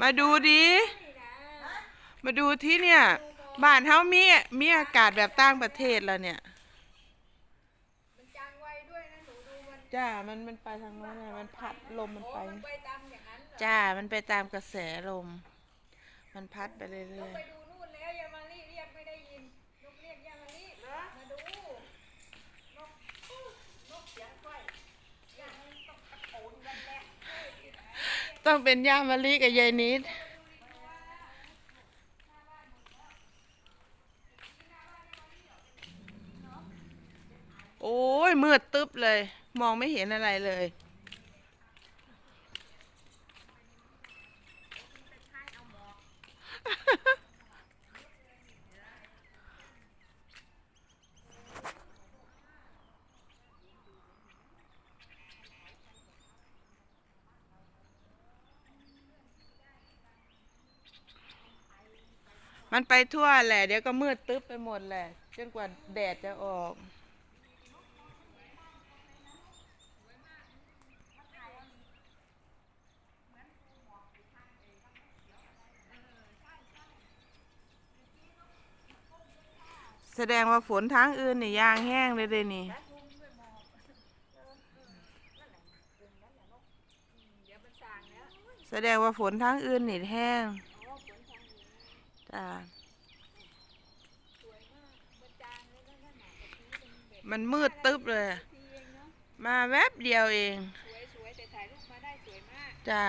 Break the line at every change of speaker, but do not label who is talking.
มาดูดิมาดูที่เนี่ย บ้านเฮามีมีอากาศแบบต่างประเทศแล้วเนี่ย
มันจางไวด้วยนะหนูดูมัน
จ้ามันมันไปทางโน้นน่ะมันพัดลมมัน
โอ้
ไป
มันไปตามอย่างนั้นเหรอ
จ้ามันไปตามกระแสลม มันพัดไปเรื่
น
อกย
ไปดูนู่นแล้วยามารีเรียกไม่ได้ยินนกเรียกยามารีมาดูนกนกเสียงค่อยยามันต้องตะโกนกันแหละ
ๆ ต้องเป็นย่ามะลิกับยายนิดโอ้ยมืดตึ๊บเลย มองไม่เห็นอะไรเลย มันไปทั่วแหละ เดี๋ยวก็มืดตึ๊บไปหมดแหละจนกว่าแดดจะออกแสดงว่าฝนทางอื่นนี่ยางแห้งเลยเดนี่
แส
ดงว่าฝนทางอื่นนี่แห้ง จ้า
มัน
มืดตึ๊บเลย มาแวบเดียวเองจ้า